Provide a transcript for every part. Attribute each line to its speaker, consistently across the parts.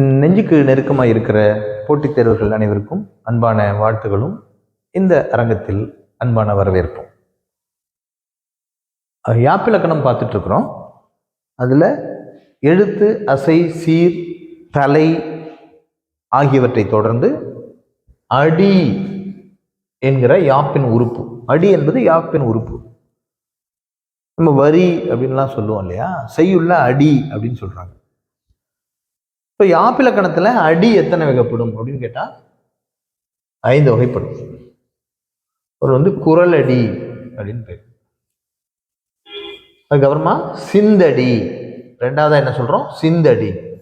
Speaker 1: நெஞ்சுக்கு நெருக்கமாக இருக்கிற போட்டித் தேர்வர்கள் அனைவருக்கும் அன்பான வாழ்த்துகளும். இந்த அரங்கத்தில் அன்பான வரவேற்பும். யாப்பிலக்கணம் பார்த்துட்டு இருக்கிறோம் அதில் எழுத்து அசை சீர் தலை ஆகியவற்றை தொடர்ந்து அடி என்கிற யாப்பின் உறுப்பு. அடி என்பது யாப்பின் உறுப்பு. நம்ம வரி அப்படின்லாம் சொல்லுவோம் இல்லையா? செய்யுள்ள அடி அப்படின்னு சொல்கிறாங்க இப்போ யாப்பிலக்கணத்தில் அடி எத்தனை வகைப்படும் அப்படின்னு கேட்டால் ஐந்து வகைப்படும். ஒரு வந்து குரல் அடி அப்படின்னு பேர். அதுக்கப்புறமா சிந்தடி. ரெண்டாவதா என்ன சொல்றோம்? சிந்தடி.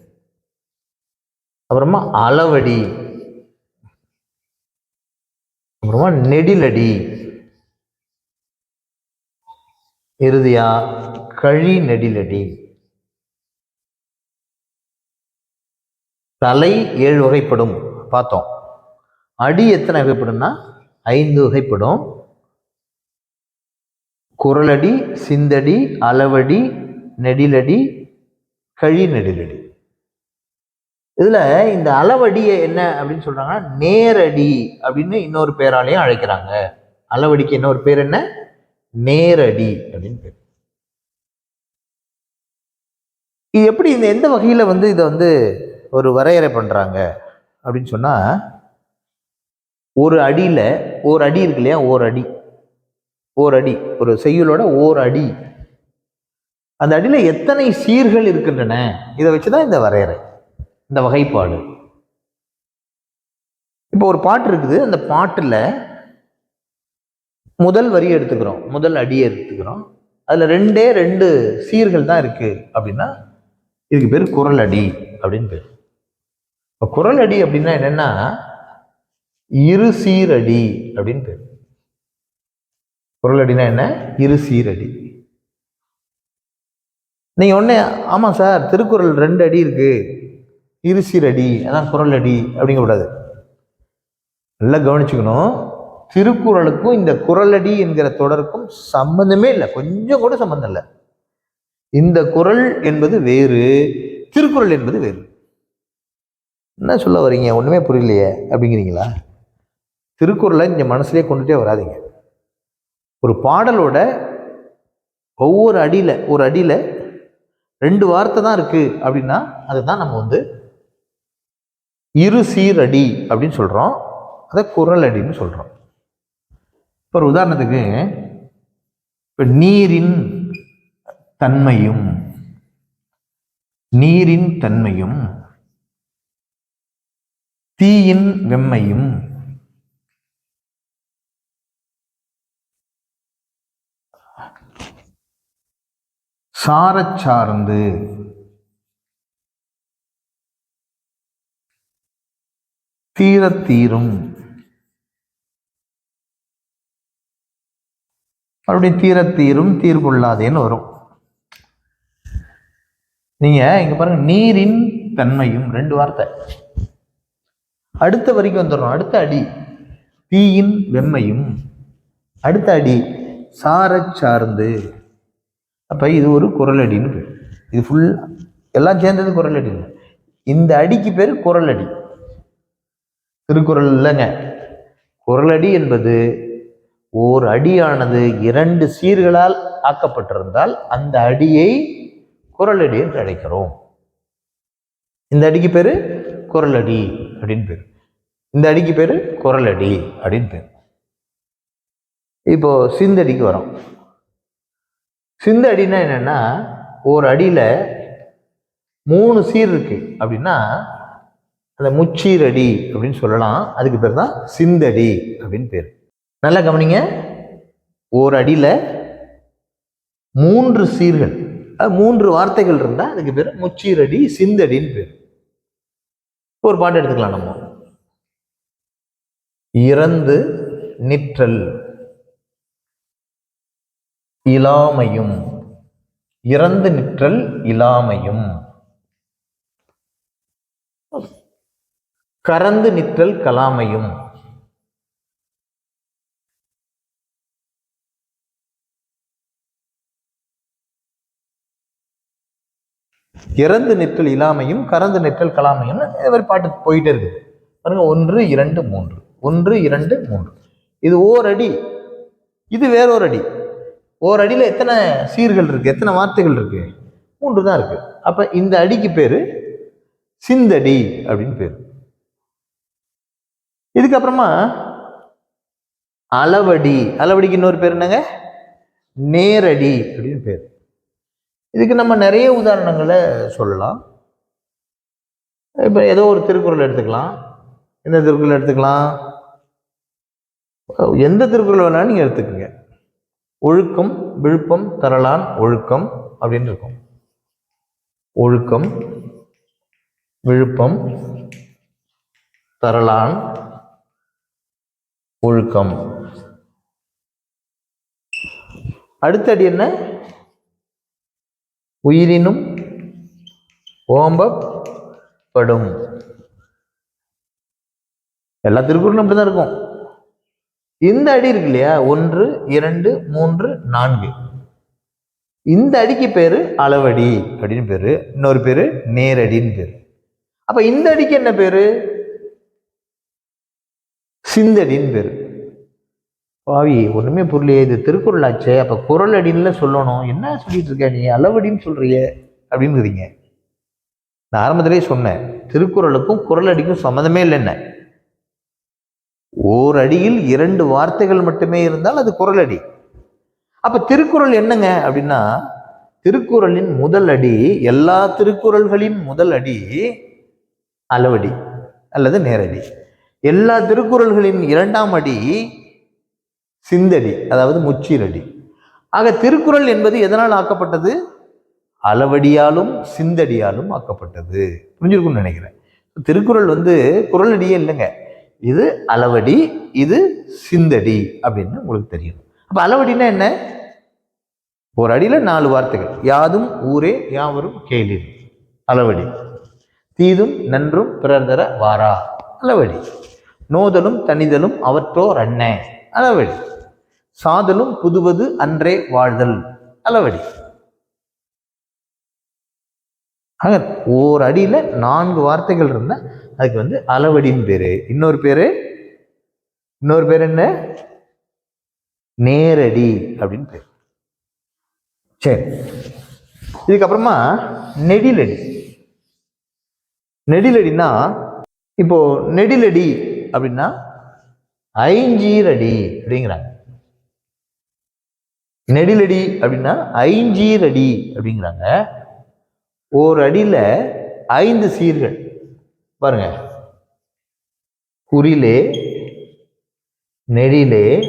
Speaker 1: அப்புறமா அளவடி. அப்புறமா நெடிலடி. இறுதியா கழி நெடிலடி தலை ஏழு வகைப்படும். பார்த்தோம். அடி எத்தனை வகைப்படும்னா? ஐந்து வகைப்படும். குரலடி சிந்தடி அளவடி நெடிலடி கழி நெடிலடி. இதில் இந்த அளவடியை என்ன அப்படின்னு சொல்கிறாங்கன்னா நேரடி அப்படின்னு இன்னொரு பேராலையும் அழைக்கிறாங்க. அளவடிக்கு இன்னொரு பேர் என்ன? நேரடி அப்படின்னு பேர். இது எப்படி இந்த எந்த வகையில் வந்து இதை வந்து ஒரு வரையறை பண்ணுறாங்க அப்படின்னு சொன்னால் ஒரு அடியில் ஒரு அடி இருக்கு இல்லையா? ஓர் அடி. ஓர் அடி. ஒரு செய்யுளோட ஓர் அடி. அந்த அடியில எத்தனை சீர்கள் இருக்கின்றன? இதை வச்சு தான் இந்த வரையறை இந்த வகைப்பாடு. இப்போ ஒரு பாட்டு இருக்குது. அந்த பாட்டில் முதல் வரி எடுத்துக்கிறோம். முதல் அடியை எடுத்துக்கிறோம். அதில் ரெண்டே ரெண்டு சீர்கள் தான் இருக்கு. அப்படின்னா இதுக்கு பேர் குரல் அடி அப்படின்னு பேர். இப்போ குரல் அடி அப்படின்னா என்னென்னா இரு சீரடி அப்படின்னு பேர். குரல் அடினா என்ன? இரு சீரடி. நீங்கள் உடனே ஆமாம் சார் திருக்குறள் ரெண்டு அடி இருக்குது இரு சீரடி அதான் குரல் அடி அப்படிங்கக்கூடாது நல்லா கவனிச்சுக்கணும். திருக்குறளுக்கும் இந்த குரலடி என்கிற தொடருக்கும் சம்பந்தமே இல்லை. கொஞ்சம் கூட சம்மந்தம் இல்லை. இந்த குரல் என்பது வேறு திருக்குறள் என்பது வேறு. என்ன சொல்ல வரீங்க? ஒன்றுமே புரியலையே அப்படிங்கிறீங்களா? திருக்குறளை இங்கே மனசுலேயே கொண்டுட்டே வராதீங்க. ஒரு பாடலோட ஒவ்வொரு அடியில் ஒரு அடியில் ரெண்டு வார்த்தை தான் இருக்குது அப்படின்னா அதுதான் நம்ம வந்து இரு சீரடி அப்படின்னு சொல்கிறோம் அதை குரல் அடின்னு சொல்கிறோம் இப்போ ஒரு உதாரணத்துக்கு இப்போ நீரின் தன்மையும் நீரின் தன்மையும் தீயின் வெம்மையும். சாரச் சார்ந்து. தீரத் தீரும். மறுபடியும் தீரத் தீரும் வரும். நீங்க இங்க பாருங்க நீரின் தன்மையும் ரெண்டு வார்த்தை. அடுத்த வரைக்கும் வந்துடுறோம் அடுத்த அடி. தீயின் வெம்மையும் அடுத்த அடி. சார சார்ந்து. அப்போ இது ஒரு குரல் அடின்னு பேர். இது ஃபுல் எல்லாம் சேர்ந்தது குரல் அடி இல்லை. இந்த அடிக்கு பேர் குரல் அடி. திருக்குறள் இல்லைங்க. குரலடி என்பது ஓர் அடியானது இரண்டு சீர்களால் ஆக்கப்பட்டிருந்தால் அந்த அடியை குரலடி என்று அழைக்கிறோம். இந்த அடிக்கு பேர் குரலடி அப்படின்னு பேர். இந்த அடிக்கு பேர் குரலடி அப்படின்னு பேர். இப்போ சிந்தடிக்கு வரோம். சிந்த அடின்னா ஒரு அடியில் மூணு சீர் இருக்குது அப்படின்னா அந்த முச்சீரடி அப்படின்னு சொல்லலாம். அதுக்கு பேர் தான் சிந்தடி அப்படின்னு பேர். நல்லா கவனிங்க. ஒரு அடியில் மூன்று சீர்கள் அது மூன்று வார்த்தைகள் இருந்தால் அதுக்கு பேர் முச்சீரடி சிந்தடின்னு பேர். ஒரு பாட்டு எடுத்துக்கலாம் நம்ம. இறந்து நிற்றல் இலாமையும். இறந்து நிற்றல் இலாமையும். கறந்து நிற்றல் கலாமையும். இறந்து நிற்றல் இல்லாமையும் கறந்து நிற்றல் கலாமையும் ஒரு மாதிரி பாட்டு போயிட்டே இருக்குது. பாருங்க ஒன்று இரண்டு மூன்று. ஒன்று இரண்டு மூன்று. இது ஓர் அடி இது வேறொரு அடி ஓர் அடியில் எத்தனை சீர்கள் இருக்கு? எத்தனை வார்த்தைகள் இருக்கு? மூன்று தான் இருக்கு. அப்ப இந்த அடிக்கு பேர் சிந்தடி அப்படின்னு பேர். இதுக்கப்புறமா அளவடி. அளவடிக்கு இன்னொரு பேர் என்னங்க? நேரடி அப்படின்னு பேர். இதுக்கு நம்ம நிறைய உதாரணங்களை சொல்லலாம். இப்போ ஏதோ ஒரு திருக்குறள் எடுத்துக்கலாம். எந்த திருக்குறள் எடுத்துக்கலாம். எந்த திருக்குறள் வேணாலும் நீங்கள் எடுத்துக்கோங்க. ஒழுக்கம் விழுப்பம் தரலான் ஒழுக்கம் அப்படின்னு இருக்கும். ஒழுக்கம் விழுப்பம் தரலான் ஒழுக்கம். அடுத்த அடி என்ன? உயிரினும் ஓம்பப்படும். எல்லா திருக்குறளும் அப்படிதான் இருக்கும். இந்த அடி இருக்கு இல்லையா? ஒன்று இரண்டு மூன்று நான்கு. இந்த அடிக்கு பேரு அளவடி அப்படின்னு பேரு. இன்னொரு பேரு நேரடின்னு பேரு. அப்ப இந்த அடிக்கு என்ன பேரு? சிந்தடின்னு பேரு. பாவி ஒன்றுமே புரியலையே இது திருக்குறள் ஆச்சே அப்போ குரல் அடின்னு சொல்லணும். என்ன சொல்லிட்டு இருக்க நீ? அளவடின்னு சொல்றியே அப்படின்னுறீங்க நான் ஆரம்பத்திலேயே சொன்னேன் திருக்குறளுக்கும் குரல் அடிக்கும் சம்மந்தமே இல்லை என்ன ஓர் அடியில் இரண்டு வார்த்தைகள் மட்டுமே இருந்தால் அது குரல் அடி அப்போ திருக்குறள் என்னங்க? அப்படின்னா திருக்குறளின் முதல் அடி எல்லா திருக்குறள்களின் முதல் அடி அளவடி அல்லது நேரடி. எல்லா திருக்குறள்களின் இரண்டாம் அடி சிந்தடி அதாவது முச்சிரடி. ஆக திருக்குறள் என்பது எதனால் ஆக்கப்பட்டது? அளவடியாலும் சிந்தடியாலும் ஆக்கப்பட்டது. புரிஞ்சிருக்கும்னு நினைக்கிறேன். திருக்குறள் வந்து குரலடியே இல்லைங்க. இது அளவடி இது சிந்தடி அப்படின்னு உங்களுக்கு தெரியும். அப்போ அளவடினா என்ன? ஒரு அடியில் நாலு வார்த்தைகள். யாதும் ஊரே யாவரும் கேளிர் அளவடி. தீதும் நன்றும் பிறர் தர வாரா. அளவடி. நோதலும் தனிதலும் அவற்றோர் அண்ணன் அளவடி. சாதலும் புதுவது அன்றே வாழ்தல். அளவடி. ஆக ஓர் அடியில நான்கு வார்த்தைகள் இருந்தால் அதுக்கு வந்து அளவடின்னு பேரு. இன்னொரு பேரு? இன்னொரு பேர் என்ன? நேரடி அப்படின்னு பேர். சரி. இதுக்கப்புறமா நெடிலடி. நெடிலடினா இப்போ நெடிலடி அப்படின்னா ஐஞ்சீரடி அப்படிங்கிறாங்க. நெடிலடி அப்படின்னா ஐஞ்சீரடி அப்படிங்கிறாங்க. ஓர் அடியில் ஐந்து சீர்கள். பாருங்க. குறிலே நெடிலே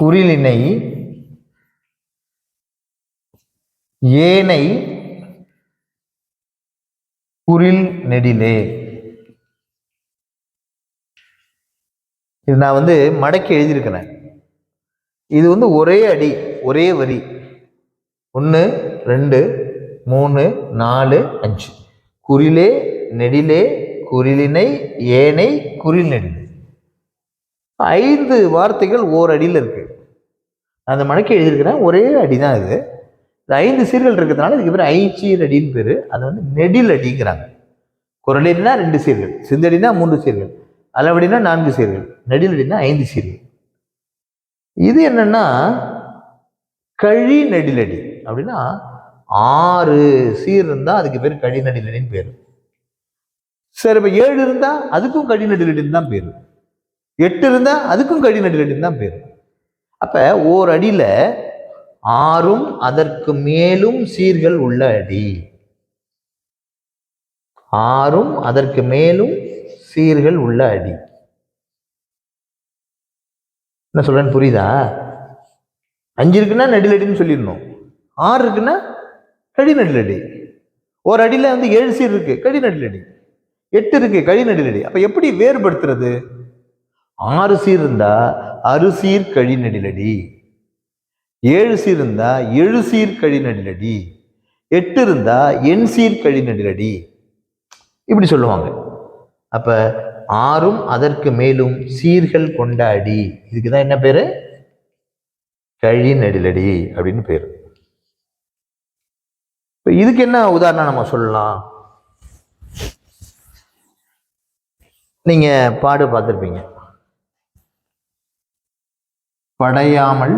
Speaker 1: குறிலினை ஏனை குறில் நெடிலே. இது நான் வந்து மடக்கி எழுதியிருக்கிறேன். இது வந்து ஒரே அடி ஒரே வரி. ஒன்று ரெண்டு மூணு நாலு அஞ்சு. குறிலே நெடிலே குறிலினை ஏனை குறில் நெடில். ஐந்து வார்த்தைகள் ஓர் அடியில் இருக்குது அந்த மடக்கி எழுதியிருக்கிறேன். ஒரே அடி தான் இது. இந்த ஐந்து சீர்கள் இருக்கிறதுனால இதுக்கு பேர் ஐச்சீர் அடின்னு பேர். அதை வந்து நெடில் அடிங்கிறாங்க. குரலின்னா ரெண்டு சீர்கள் சிந்தடினா மூன்று சீர்கள். அளவடினா நான்கு சீர்கள் நெடிலடினா ஐந்து சீர்கள். இது என்னன்னா கழி நடிலடி அப்படின்னா ஆறு சீர் இருந்தால் அதுக்கு பேர் கழி நடிலடின்னு பேர். சரி இப்போ ஏழு இருந்தால் அதுக்கும் கழி நடிலடின்னு தான் பேர். எட்டு இருந்தால் அதுக்கும் கழி நடிலடின்னு தான் பேர். அப்போ ஓர் அடியில் ஆறும் அதற்கு மேலும் சீர்கள் உள்ள அடி. ஆறும் அதற்கு மேலும் சீர்கள் உள்ள அடி. என்ன சொல்கிறேன்னு புரியுதா? அஞ்சு இருக்குன்னா நெடிலடின்னு சொல்லிடணும். ஆறு இருக்குன்னா கடி நெடிலடி ஒரு அடியில் வந்து ஏழு சீர் இருக்கு கடி நெடிலடி எட்டு இருக்கு கழி நடிலடி அப்ப எப்படி வேறுபடுத்துறது? ஆறு சீர் இருந்தா அறுசீர் கழி நடிலடி ஏழு சீர் இருந்தா எழுசீர் கழி நெடிலடி எட்டு இருந்தா எண் சீர் கழி நெடிலடி இப்படி சொல்லுவாங்க. அப்ப ஆறும் அதற்கு மேலும் சீர்கள் கொண்ட அடி. இதுக்கு தான் என்ன பேர்? கழி நெடிலடி அப்படின்னு பேர். இப்போ இதுக்கு என்ன உதாரணம் நம்ம சொல்லலாம்? நீங்கள் பாடு பார்த்துருப்பீங்க. படையாமல்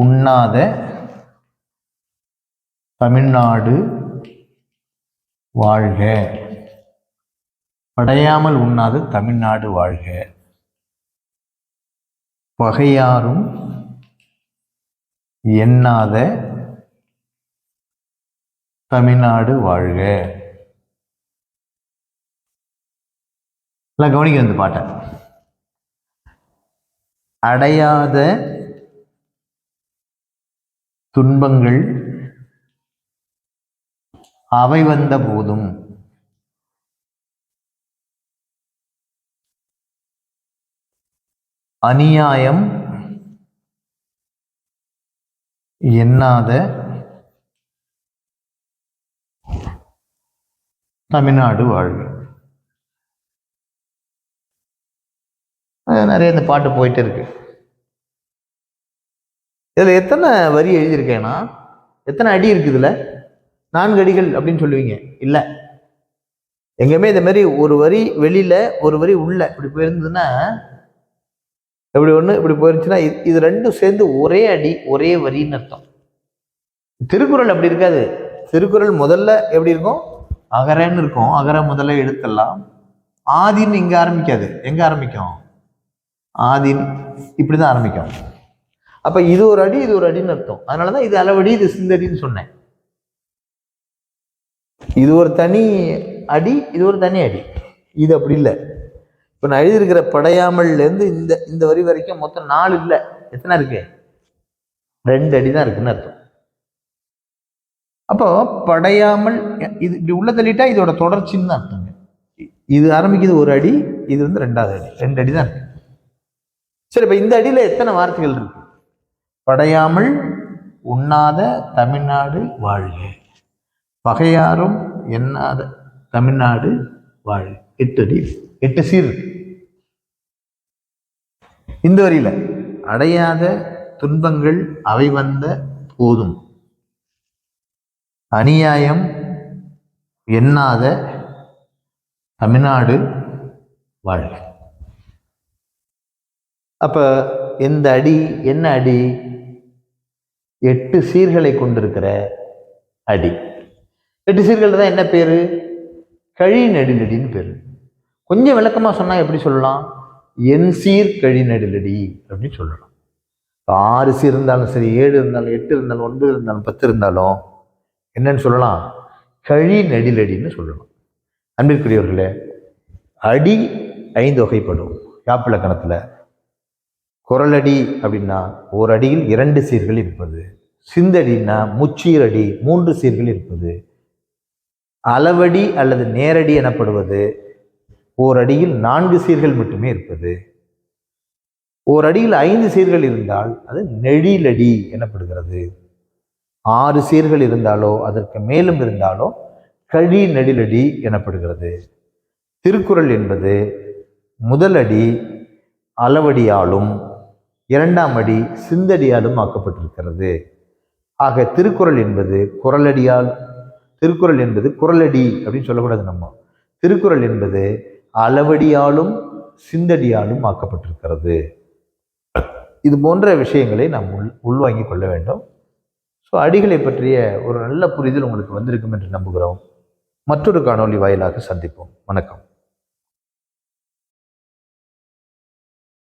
Speaker 1: உண்ணாத தமிழ்நாடு வாழ்க. படையாமல் உண்ணாத தமிழ்நாடு வாழ்க. பகையாரும் எண்ணாத தமிழ்நாடு வாழ்க. எல்லாம் கவனிக்க இந்த பாட்டை. அடையாத துன்பங்கள் அவை வந்த போதும். அநியாயம் எண்ணாத தமிழ்நாடு வாழ்வு நிறைய இந்த பாட்டு போயிட்டு இருக்கு. இதில் எத்தனை வரி எழுதியிருக்கேன்னா எத்தனை அடி இருக்குது இதில்? நான்கு அடிகள் அப்படின்னு சொல்லுவீங்க. இல்லை. எங்கேயுமே இந்த மாதிரி ஒரு வரி வெளியில ஒரு வரி உள்ள இப்படி போயிருந்ததுன்னா இப்படி ஒன்று இப்படி போயிருந்துச்சுன்னா இது இது ரெண்டும் சேர்ந்து ஒரே அடி ஒரே வரின்னு அர்த்தம். திருக்குறள் அப்படி இருக்காது. திருக்குறள் முதல்ல எப்படி இருக்கும்? அகரன்னு இருக்கும். அகர முதல்ல எழுத்தெல்லாம் ஆதின்னு இங்கே ஆரம்பிக்காது. எங்கே ஆரம்பிக்கும்? ஆதின். இப்படி தான் ஆரம்பிக்கும். அப்போ இது ஒரு அடி இது ஒரு அடின்னு அர்த்தம். அதனால தான் இது அளவடி இது சிந்தடின்னு சொன்னேன். இது ஒரு தனி அடி இது ஒரு தனி அடி. இது அப்படி இல்லை. இப்போ நான் எழுதியிருக்கிற படையாமல்லேருந்து இந்த இந்த வரி வரைக்கும் மொத்தம் நாலு இல்லை. எத்தனை இருக்கு? ரெண்டு அடி தான் இருக்குன்னு அர்த்தம். அப்போ படையாமல் இது இப்படி உள்ள தள்ளிட்டா இதோட தொடர்ச்சின்னு தான் அர்த்தங்க. இது ஆரம்பிக்குது ஒரு அடி இது வந்து ரெண்டாவது அடி. ரெண்டு அடி தான் இருக்கு. சரி இப்போ இந்த அடியில் எத்தனை வார்த்தைகள் இருக்கு? படையாமல் உண்ணாத தமிழ்நாடு வாழ்க. பகையாரும் எண்ணாத தமிழ்நாடு வாழ். எட்டு அடி எட்டு சீர். இந்த வரியில அடையாத துன்பங்கள் அவை வந்த போதும். அநியாயம் எண்ணாத தமிழ்நாடு வாழ்க அப்ப இந்த அடி என்ன அடி? எட்டு சீர்களை கொண்டிருக்கிற அடி. எட்டு சீர்கள் தான் என்ன பேர்? கழி நெடுலடின்னு பேர். கொஞ்சம் விளக்கமாக சொன்னால் எப்படி சொல்லலாம்? என் சீர் கழி நெடிலடி அப்படின்னு சொல்லலாம். ஆறு சீர் இருந்தாலும் சரி ஏழு இருந்தாலும் எட்டு இருந்தாலும் ஒன்பது இருந்தாலும் பத்து இருந்தாலும் என்னன்னு சொல்லலாம்? கழி நெடிலடின்னு சொல்லலாம். அன்பிற்குரியவர்களே அடி ஐந்து வகைப்படும். யாப்பிலக்கணத்தில் குரலடி அப்படின்னா ஒரு அடியில் இரண்டு சீர்கள் இருப்பது. சிந்தடின்னா முச்சீர் அடி மூன்று சீர்கள் இருப்பது. அளவடி அல்லது நேரடி எனப்படுவது ஓர் அடியில் நான்கு சீர்கள் மட்டுமே இருப்பது. ஓர் அடியில் ஐந்து சீர்கள் இருந்தால் அது நெழிலடி எனப்படுகிறது. ஆறு சீர்கள் இருந்தாலோ அதற்கு மேலும் இருந்தாலோ கழி நெடிலடி எனப்படுகிறது. திருக்குறள் என்பது முதல் அடி அளவடியாலும் இரண்டாம் அடி சிந்தடியாலும் ஆக்கப்பட்டிருக்கிறது. ஆக திருக்குறள் என்பது குரலடியால் திருக்குறள் என்பது குரலடி அப்படின்னு சொல்லக்கூடாது நம்ம. திருக்குறள் என்பது அளவடியாலும் சிந்தடியாலும் ஆக்கப்பட்டிருக்கிறது. இது போன்ற விஷயங்களை நாம் உள் உள்வாங்கிக் கொள்ள வேண்டும். ஸோ அடிகளை பற்றிய ஒரு நல்ல புரிதல் உங்களுக்கு வந்திருக்கும் என்று நம்புகிறோம். மற்றொரு காணொலி வாயிலாக சந்திப்போம். வணக்கம்.